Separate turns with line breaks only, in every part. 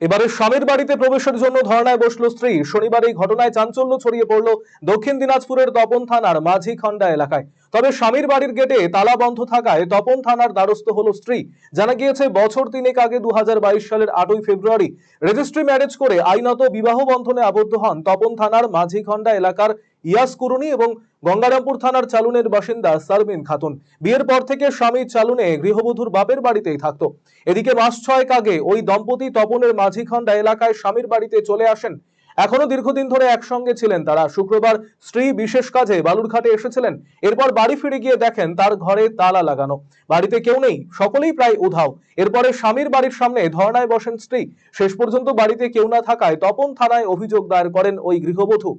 এবারে স্বামীর বাড়িতে প্রবেশের জন্য ধর্নায় বসল স্ত্রী। শনিবার এই ঘটনায় চাঞ্চল্য ছড়িয়ে পড়ল দক্ষিণ দিনাজপুরের তপন থানার মাঝিখন্ডা এলাকায়। তবে স্বামীর বাড়ির গেটে তালা বন্ধ থাকায় তপন থানার দ্বারস্থ হল স্ত্রী। জানা গিয়েছে, বছর তিনেক আগে দু হাজার বাইশ সালের আটই ফেব্রুয়ারি রেজিস্ট্রি ম্যারেজ করে আইনত বিবাহ বন্ধনে আবদ্ধ হন তপন থানার মাঝিখন্ডা এলাকার ইয়াস কুরুনি এবং গঙ্গারামপুর থানার চালুনের বাসিন্দা সারমিন খাতুন। বিয়ের পর থেকে স্বামী চালুনে গৃহবধূর বাপের বাড়িতেই থাকতো। এদিকে মাস ছয়েক আগে ওই দম্পতি তপনের মাঝিখন্ডা এলাকায় স্বামীর বাড়িতে চলে আসেন। এখনও দীর্ঘদিন ধরে একসঙ্গে ছিলেন তারা। শুক্রবার স্ত্রী বিশেষ কাজে বালুরঘাটে এসেছিলেন। এরপর বাড়ি ফিরে গিয়ে দেখেন তার ঘরে তালা লাগানো। বাড়িতে কেউ নেই, সকলেই প্রায় উধাও। এরপরে স্বামীর বাড়ির সামনে ধর্নায় বসেন স্ত্রী। শেষ পর্যন্ত বাড়িতে কেউ না থাকায় তপন থানায় অভিযোগ দায়ের করেন ওই গৃহবধূ।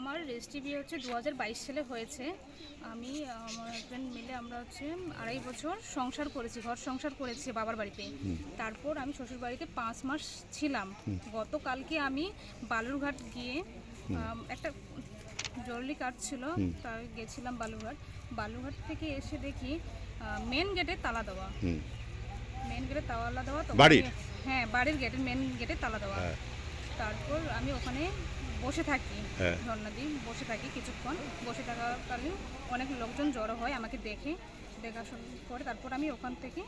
আমার রেজিস্ট্রি বিয়ে হচ্ছে দু হাজার বাইশ সালে হয়েছে। আমি আমার হাজব্যান্ড মিলে আমরা হচ্ছে আড়াই বছর সংসার করেছি ঘর সংসার করেছি বাবার বাড়িতে। তারপর আমি শ্বশুর বাড়িতে পাঁচ মাস ছিলাম। গতকালকে আমি বালুরঘাট গিয়ে একটা জরুরি কাজ ছিল তাই গেছিলাম বালুরঘাট। বালুরঘাট থেকে এসে দেখি মেন গেটে তালা দেওয়া। মেন গেটে তালা দেওয়া তো? হ্যাঁ বাড়ির গেটের মেন গেটে তালা দেওয়া।
হ্যাঁ।
তারপর আমি ওখানে বসে থাকি
হ্যাঁ।
ধর্না দিই বসে থাকি কিছুক্ষণ। বসে থাকাকালীন অনেক লোকজন জড়ো হয় আমাকে দেখে দেখাশোনা করে। তারপর আমি ওখান থেকে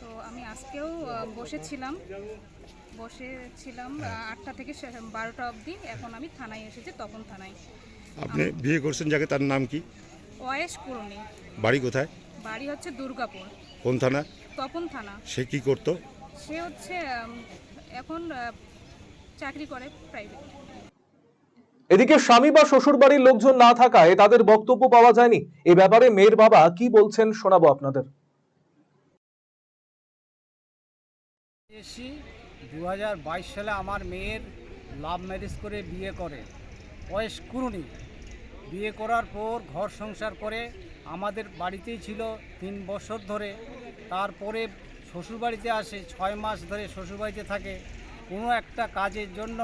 তো আমি আজকেও বসেছিলাম। বসেছিলাম আহ, আটটা থেকে বারোটা অবধি। এখন আমি থানায় এসেছি তপন থানায়।
আপনি বিয়ে করছেন যাকে তার নাম কি?
ওয়েস কুরনি।
বাড়ি কোথায়?
বাড়ি হচ্ছে দুর্গাপুর।
কোন থানা?
তপন থানা।
সে কি করতো?
সে হচ্ছে এখন চাকরি করে প্রাইভেট
এদিকে স্বামী বা শ্বশুর বাড়ির লোকজন না থাকায় তাদের বক্তব্য পাওয়া যায়নি। এ ব্যাপারে মেয়ের বাবা কি বলছেন শোনাবো আপনাদের।
এসি দু হাজার বাইশ সালে আমার মেয়ের লাভ ম্যারেজ করে বিয়ে করে। বয়স কুরুনি বিয়ে করার পর ঘর সংসার করে। আমাদের বাড়িতেই ছিল তিন বছর ধরে। তারপরে শ্বশুরবাড়িতে আসে, ছয় মাস ধরে শ্বশুরবাড়িতে থাকে। কোনো একটা কাজের জন্য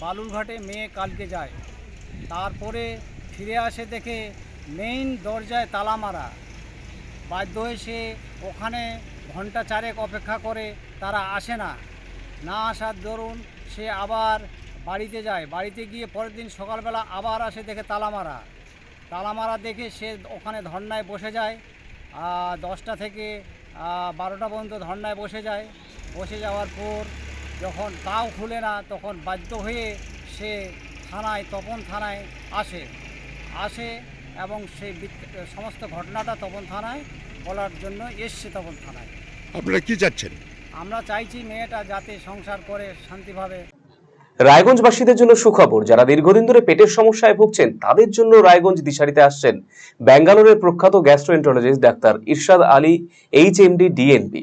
বালুরঘাটে মেয়ে কালকে যায়। তারপরে ফিরে আসে দেখে মেইন দরজায় তালা মারা। বাধ্য হয়ে সে ওখানে ঘণ্টা চারেক অপেক্ষা করে, তারা আসে না। না আসার দরুন সে আবার বাড়িতে যায়। বাড়িতে গিয়ে পরের দিন সকালবেলা আবার আসে দেখে তালা মারা। তালা মারা দেখে সে ওখানে ধর্নায় বসে যায়। দশটা থেকে বারোটা পর্যন্ত ধর্নায় বসে যায়। বসে যাওয়ার পর যখন তাও খুলে না তখন বাধ্য হয়ে সে থানায় তপন থানায় আসে। আসে এবং সেই সমস্ত ঘটনাটা তপন থানায় বলার জন্য এসছে তপন থানায়।
আপনারা কি চাচ্ছেন?
আমরা চাইছি মেয়েটা যাতে সংসার করে শান্তিভাবে।
রায়গঞ্জবাসীদের জন্য সুখবর যারা দীর্ঘদিন ধরে পেটের সমস্যায় ভুগছেন তাদের জন্য রায়গঞ্জ দিশারিতে আসছেন ব্যাঙ্গালোরের প্রখ্যাত গ্যাস্ট্রোএন্টারোলজিস্ট ডাক্তার ইরশাদ আলী এইচ এমডি ডিএনবি